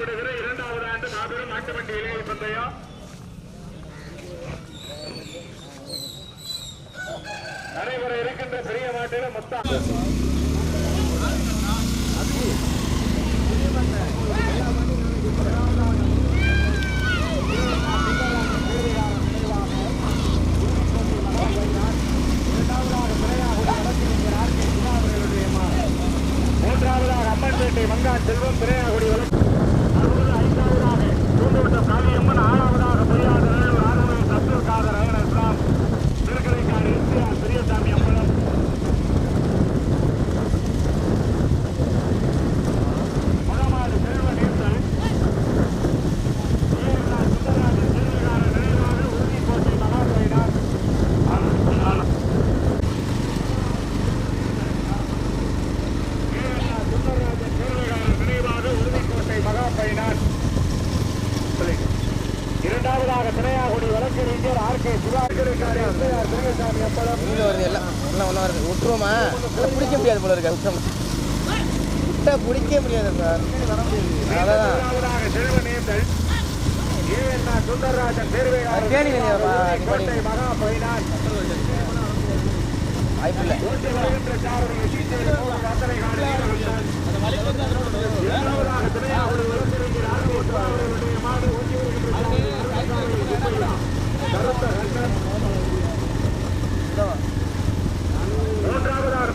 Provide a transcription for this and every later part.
நடத்தப்படுகிற இரண்டாவது ஆண்டு மாபெரும் நாட்டுவண்டி இளைஞர் பந்தயம் நடைபெற இருக்கின்ற பெரிய மாட்டில மொத்தம் மூன்றாவதாக அம்மன்பேட்டை மங்கா செல்வம் பிறையாகுடி வழக்கு மீன் வருது எல்லாம் எல்லாம் ஒன்றா வருது விட்டுருவோமா பிடிக்க முடியாது போல இருக்கு விட்டோம் பிடிக்க முடியாது சார் அதான். தேனி வெளியா வாய்ப்பு இல்லை மாடு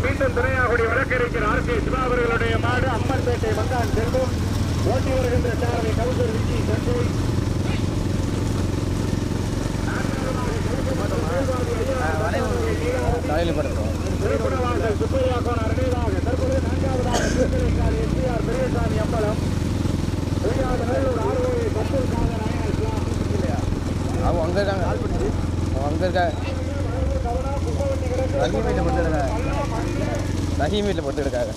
மீண்டும் துணையாகுடி வழக்கிருக்கிற ஆர் கே சிவா அவர்களுடைய மாடு அம்மன்பேட்டை வந்தான் செல்வம் ஓட்டி வருகின்ற சாரவை கவுசர் விஜய் சஞ்சய் ടീമില്ല പൊട്ടിയെടുക്കാതെ?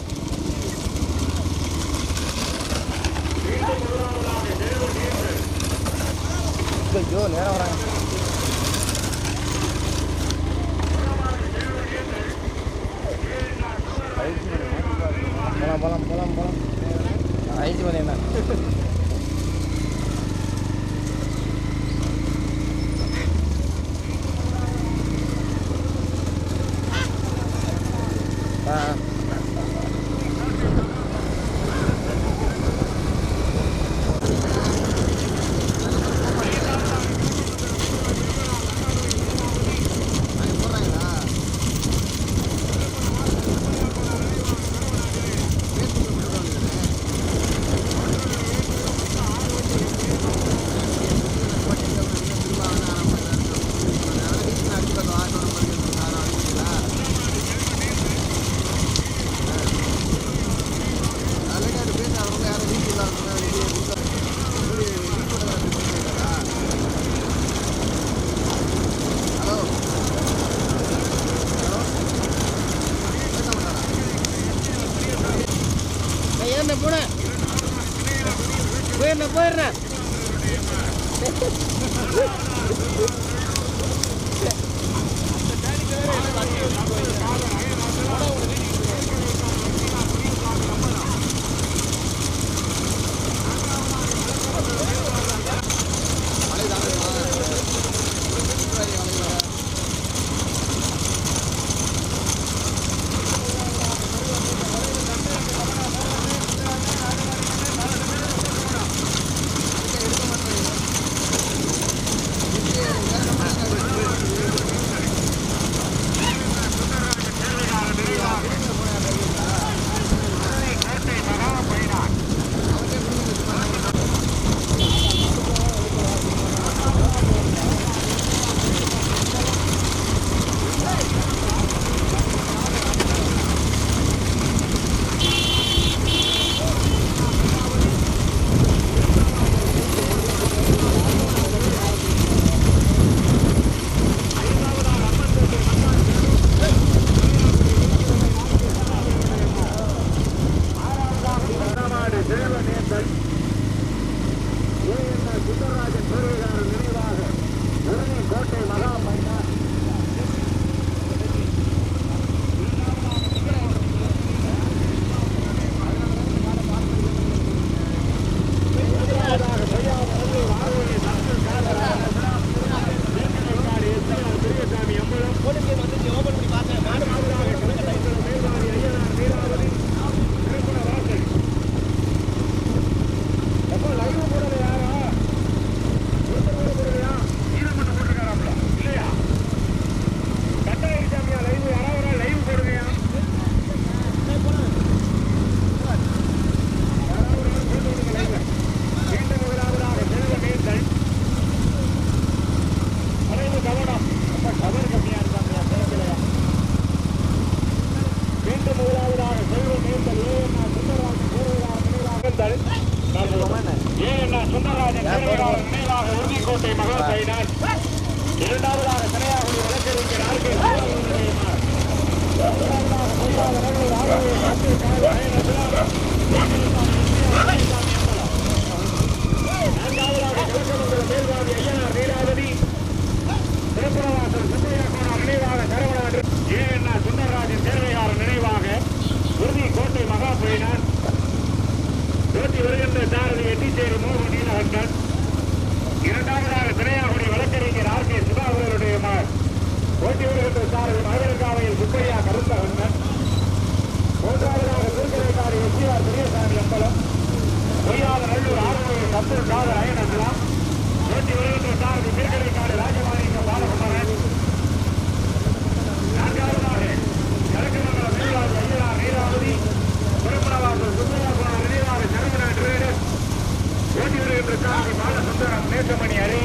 காஞ்சி பாலசுந்தரம் நேசமணி அணி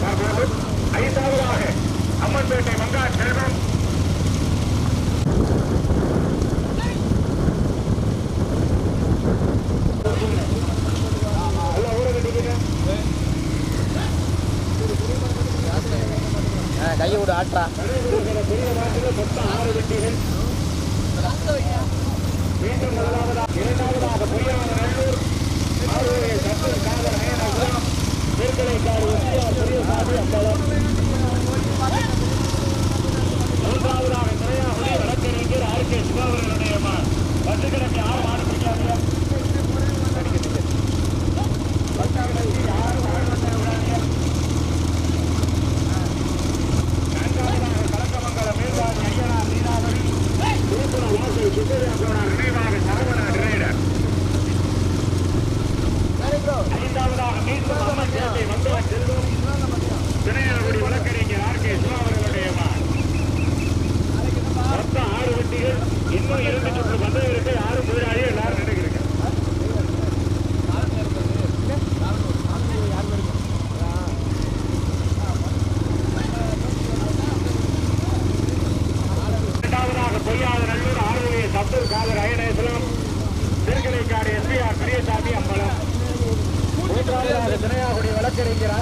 தற்போது ஐந்தாவதாக அம்மன்பேட்டை மங்கா செல்வம் காதர் அயனேசலம் திருக்கடைக்காடு எஸ்பிஆர் பெரியசாமி அம்பலம். மூன்றாவதாக தினையாகுடி வழக்கறிஞர்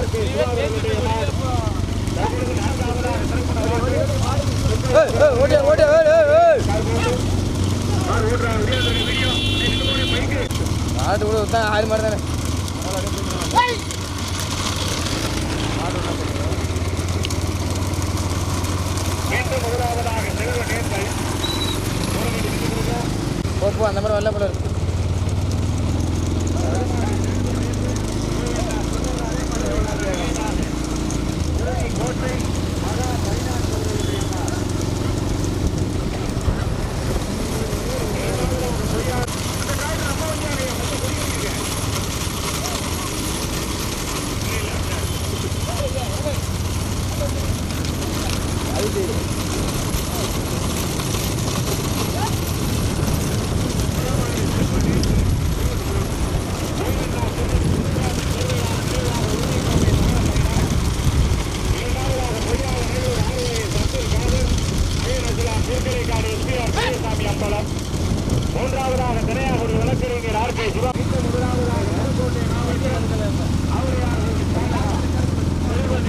முதலாவதாக போ போ அந்த மாதிரி வரல போல இருக்கு. Thank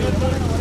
Thank you.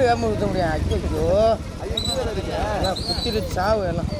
எப்படி ஊற்ற முடியும். எல்லாம் குத்திட்டு சாவு எல்லாம்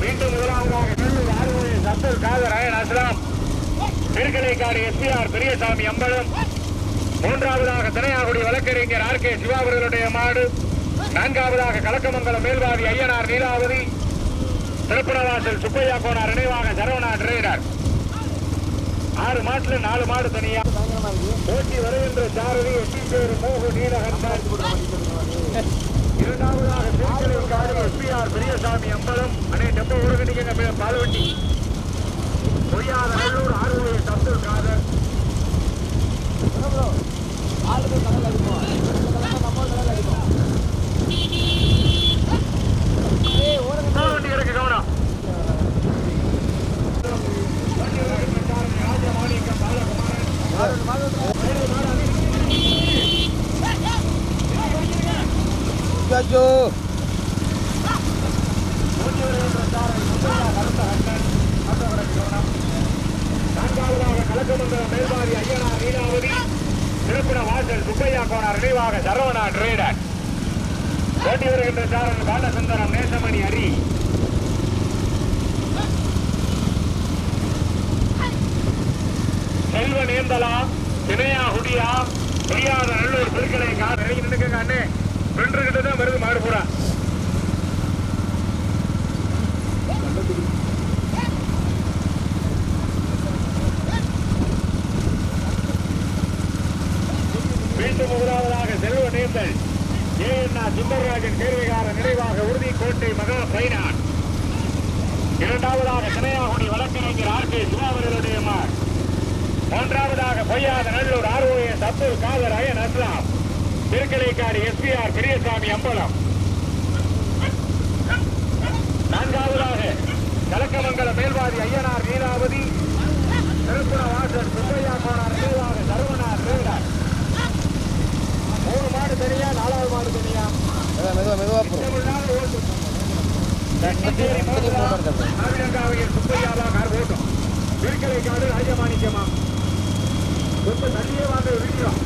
மீண்டும் முதலாவதாக நெல்லூர் ஆறுமுறை அப்துல் காதர் அயன் அஸ்லாம் திருக்கலைக்காடு எஸ்பிஆர் பெரியசாமி அம்பலம் மூன்றாவதாக தினையாகுடி வழக்கறிஞர் ஆர் கே சிவா அவர்களுடைய மாடு நான்காவதாக கலக்கமங்கலம் மேல்வாதி ஐயனார் நீலாவதி திருப்பணவாசல் சுப்பையா கோனார் நினைவாக சரவணா டிரைவர் ஆறு மாட்டுல நாலு மாடு தனியா. போட்டி வருகின்ற சாரதி எட்டி பேர் மோகு நீலகண்டன். இரண்டாவதாக திருக்கலைக்காடு எஸ்பிஆர் பெரியசாமி அம்பலம் அணை டெம்போ உருகடிங்க பால்வண்டி பொய்யாத நல்லூர் ஆறுமுறை அப்துல் காதர் வண்டி இருக்கு கவனம் அச்சோ நான்காவதாக ஐயனார் நீலாவதி திருப்பண வாசல் சுப்பையா கோனார் நினைவாக சரவணா ட்ரேடர் ஓட்டி வருகின்ற சாரன் பாலசுந்தரம் நேசமணி அரி. செல்வ நேந்தலா தினையா குடியா புரியாத நல்லூர் திருக்கடை கார். இறங்கி நின்றுக்கங்க அண்ணே. ரெண்டு கிட்ட தான் வருது மாடு பூரா. மீண்டும் முதலாவதாக செல்வ நேந்தல். ஏ சுந்தரராஜன் கேள்விகார நிறைவாக உறுதி கோட்டை மகா பைனான் இரண்டாவதாக சினையாகுடி வழக்கறிஞர் ஆர் கே சிவாவர்களுடைய மார். மூன்றாவதாக பொய்யாத Nallur ROS Abdul Kader iron Aslam. Thirukkalaikkadu SPR Periyasamy Ambalam. நான்காவதாக கலக்கமங்கல மேல்வாதி ஐயனார் நீலாவதி. திருப்புண வாசல் சுப்பையா கோனார் நினைவாக மாடு தனியா நாலாவது மாடு தனியா? ஓட்டும் மாட்டேன் நாவிலங்காவையில் சுப்பையாவா கார் ஓட்டும். திருக்கலைக்காடு ராஜமாணிக்கமா ரொம்ப தள்ளியே வாங்க விடுகிறோம்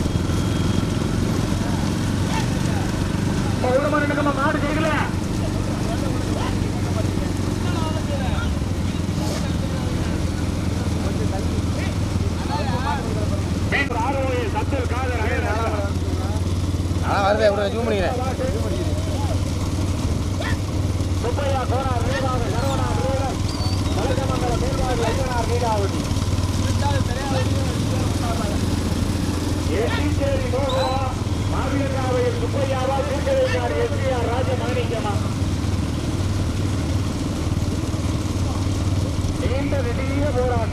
உடம்பு நினைக்கமா மாடு செய்யல ஆரோவில் சத்தல் காதல் அயல் ஆனால் வருது எப்படி ஜூம் பண்ணிக்கிறேன் சுப்பையா கோனார் நினைவாக சரவணா நிறுவனர் கலக்கமங்கலம் மேல்வாதி ஐயனார் நீலாவதி எஸ்டிச்சேரி மோகா மாவீரகாவையில் சுப்பையாவா திருக்கலைக்கார் எஸ்பிஆர் ராஜமாணிக்கமா நீண்ட நெடிய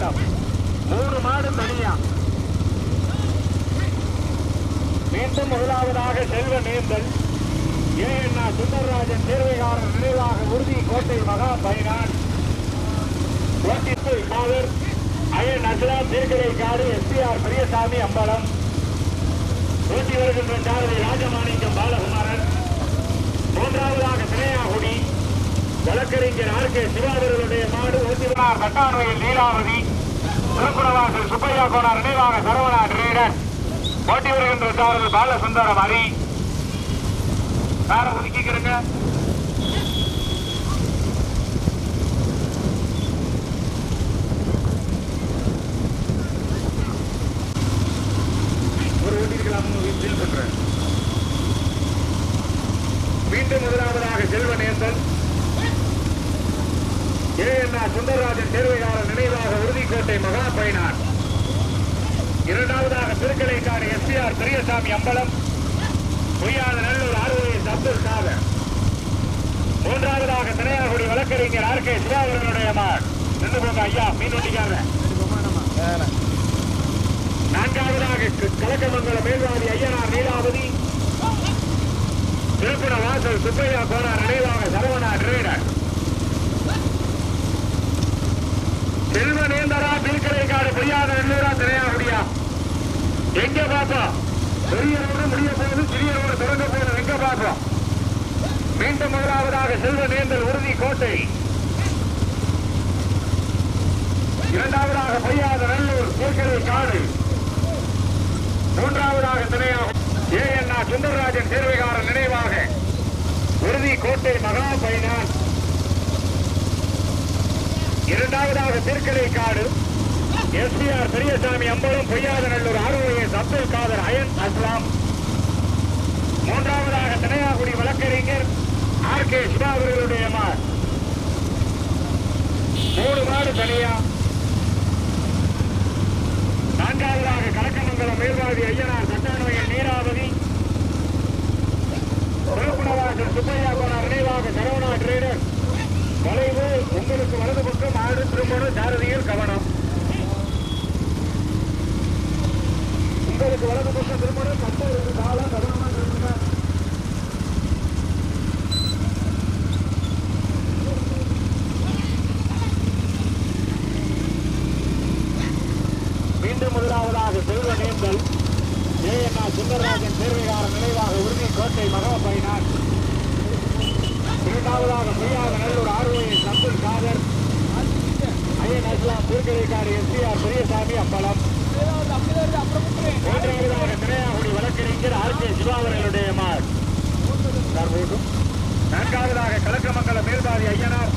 போராட்டம் மூணு மாடு தனியா. மீண்டும் முதலாவதாக செல்வ நேர்ந்தல் ஏஎன்ஆ சுந்தரராஜன் தேர்வைகாரர் நினைவாக உறுதி கோட்டை மகா பயனான். ஓட்டிப்பு காதர் அயன் அஸ்லாம் தீர்க்கரைக்காடு எஸ்பிஆர் பெரியசாமி அம்பலம். ஓட்டி வருகின்ற சாரதி ராஜமாணிக்கம் பாலகுமாரன். மூன்றாவதாக சினையாகுடி வழக்கறிஞர் ஆர் கே சிவாவர்களுடைய மாடு ஓட்டினார் கட்டாண்மையில் லீலாவதி. திருப்புறவாசல் சுப்பையா கோனார் நினைவாக சரவணா டிரேடர் போட்டி வருகின்ற சாரதி பாலசுந்தரம் ஹரி வேற ஒதுக்கிக்கிறேங்க ஒரு ஓட்டிருக்கலாம்னு ஃபீல் பண்றேன் மீண்டும் முதலாவதாக செல்வ நேசன் ஏ என் சுந்தரராஜன் தேர்வையாளர் நினைவாக உறுதிக்கோட்டை மகா பைனான் இரண்டாவதாக திருக்கலைக்காடு எஸ்பிஆர் பெரியசாமி அம்பலம் பொய்யாத நல்லூர் ஆர்வஸ் அப்துல் காதர் மூன்றாவதாக திரையாகுடி வழக்கறிஞர் ஆர் கே சிவாவர்களுடைய மகன் நின்று போங்க ஐயா மீன் வண்டிக்காரன் வேணாம் நான்காவதாக க- கலக்கமங்கலம் மேல்வாதி ஐயனார் நீலாவதி திருப்பண வாசல் சுப்பையா கோனார் நினைவாக சரவணா டிரேடர் செல்வ நேந்தரா திருக்கரைக்காடு பொய்யாத நல்லூரா திரையாகுடியா எங்க பாப்போம் பெரிய ரோடு முடிய போது சிறிய ரோடு தொடங்க போது எங்க பாப்போம் மீண்டும் முதலாவதாக செல்வ நேந்தல் உறுதி கோட்டை. இரண்டாவதாக பொய்யாத நல்லூர் திருக்கரை காடு மூன்றாவதாக திணையாகும் ஏ என் சுந்தரராஜன் சேர்வைகாரன் நினைவாக. உறுதி கோட்டை மகா பைனான் இரண்டாவதாக திருக்கடை காடு எஸ்பிஆர் பெரியசாமி அம்பலம் பொய்யாதநல்லூர் ஆர்வஎஸ் அப்துல் காதர் அயன் அஸ்லாம். மூன்றாவதாக தினையாகுடி வழக்கறிஞர் ஆர் கே சிவா அவர்களுடைய மார். மூணு மாடு தனியா. நான்காவதாக கலக்கமங்கலம் மேல்வாதி ஐயனார் சட்டானவையன் நீராவதி. திருப்புணவாசல் சுப்பையா கோனார் நினைவாக சரவணா டிரேடர் வளைவு உங்களுக்கு வலது பக்கம் ஆடு திரும்பணும் சாரதியில் கவனம். உங்களுக்கு வலது பக்கம் திரும்பணும் கட்ட காலம் கவனமாக திரும்புங்க மீண்டும் முதலாவதாக செல்வ நேந்தல் ஏஎன்ஆ சுந்தரராஜன் சேர்வையாளர் நினைவாக உரிமை கோட்டை மகவப்பயினார் இரண்டாவதாக பொய்யாக நல்லூர் ஆர்வஎஸ் அப்துல் காதர். ஐயன் அஸ்லாம் திருக்கரைக்காடு ஆர் பெரியசாமி அப்பளம். மூன்றாவதாக திரையாகுடி வழக்கறிஞர் ஆர் கே சிவா அவர்களுடைய மார். சார் நான்காவதாக கலக்கமங்கலம் மேல்பாதி ஐயனார்.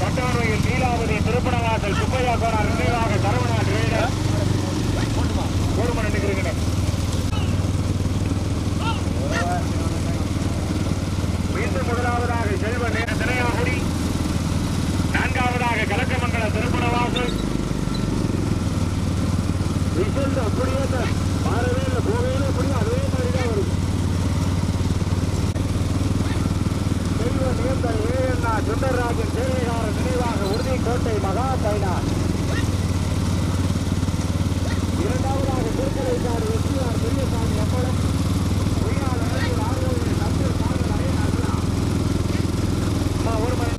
பட்டாணோயில் நீலாவதி திருப்பணவாசல் சுப்பையா கோனார் நினைவாக சரவணா டிரேடர். போடுமா நினைக்கிறீங்க? மீண்டும் முதலாவதாக செல்வ நேர திரையாகுடி நான்காவதாக கலக்கமங்கல திருப்பணவாசல் ரிசல்ட் அப்படியே தான் மாறவே இல்லை போகவே இல்லை அப்படியே அதே மாதிரி தான் வரும் செல்வ நேர்ந்தல் ஏஎன்ஆ சுந்தரராஜன் சேவைகாரன் நினைவாக உறுதி கோட்டை மகா பைனார் இரண்டாவதாக திருக்கலைக்காடு எஸ்பிஆர் பெரியசாமி அப்பளம் பொய்யால் அழகில் ஆர்வலர் அப்துல் காதர் அயன் அஸ்லாம் அம்மா, ஒரு மணி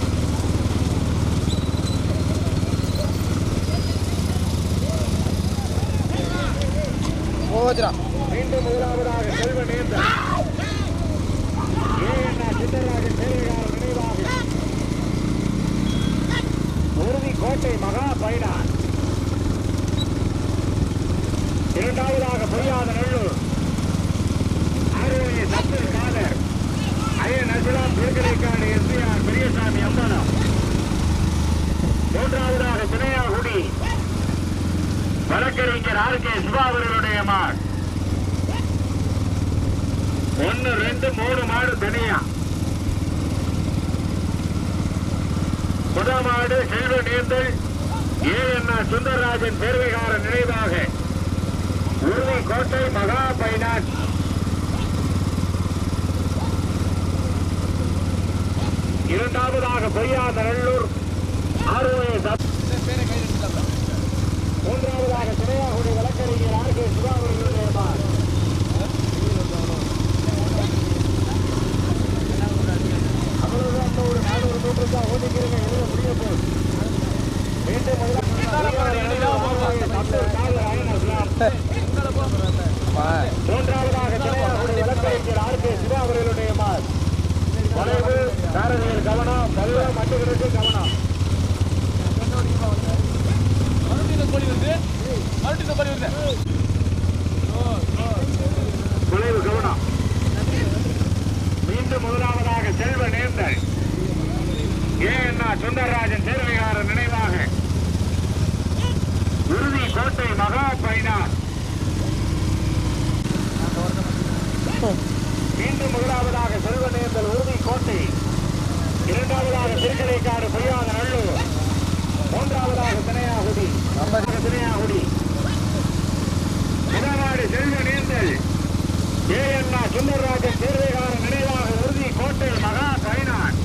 போச்சுடா மீண்டும் முதலாவதாக செல்வ நேர்ந்தல் ஏஎன்ஆ சுந்தரராஜன் சேவைகாரன் நினைவாக உறுதி கோட்டை மகா பைனார் இரண்டாவதாக பொய்யாத நல்லூர் ஆரோக்கிய சத்து காதர் ஐயன் அஸ்லாம் திருக்கடைக்காடு எஸ்பிஆர் பெரியசாமி அம்பலம் மூன்றாவதாக பிணையாகுடி வழக்கறிஞர் ஆர் கே சிவா அவர்களுடைய மார் ஒன்னு ரெண்டு மூணு மாடு தனியா முதல் மாடு செல்வ நீந்தல் ஏ சுந்தரராஜன் சேர்வைகாரன் நினைவாக. உருவி கோட்டை மகா பைனான்ஸ். இரண்டாவதாக பொய்யாத நல்லூர். ஆர்ஓஎஸ் மூன்றாவதாக திரையாகுடி வழக்கறிஞர் ஆர் கே சிவா அவர்கள் மார் அவ்வளவுதான் ஒரு நானூறு மீட்டர் தான் ஓடிக்கிறீங்க எழுத முடிய போகுது மீண்டும் முதலாவது அப்துல் காதர் அயன் அஸ்லாம் ஆமா மூன்றாவதாக திரையாகுடி வழக்கறிஞர் ஆர் கவனம் சிவா அவர்களுடைய மார் தொலைவு கோழி கவனம் கல்வ மட்டுகளுக்கு கவனம் தொலைவு கவனம் மீண்டும் முதலாவதாக செல்வ நேர்ந்தல் ஏ என்ன சுந்தரராஜன் சேர்வைகாரன் நினைவாக உறுதி கோட்டை மகா பைனார் மீண்டும் முதலாவதாக செல்வ நேர்ந்தல் உறுதி கோட்டை இரண்டாவதாக திருக்கடை திருக்கலைக்காடு பொய்யாத நல்லூர் மூன்றாவதாக தினையாகுடி தினையாகுடி இடமாடு செல்வ நேர்ந்தல் ஏ அண்ணா சுந்தரராஜன் தேர்வைகார நினைவாக உறுதி கோட்டை மகா கைனான்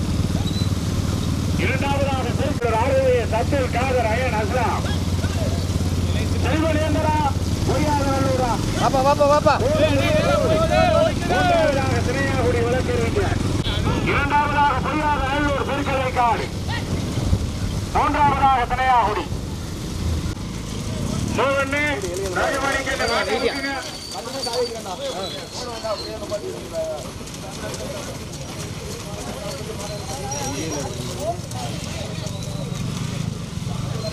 இரண்டாவதாக திருப்பூர் ஆறுவே சத்தில் காதர் அயன் அஸ்லாம் செல்வ நேர்ந்தரா பொய்யாத நல்லூரா வாப்பா வாப்பா வாப்பா. இரண்டாவதாக பொய்யாத நல்லூர் திருக்கலைக்காடு மூன்றாவதாக தினையாகுடி மூவண்ணு ராஜமாணிக்கு இந்த காட்டை கொடுங்க.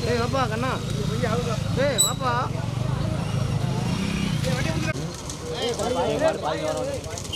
ஏய் வாப்பா கண்ணா. ஏய் வாப்பா. है।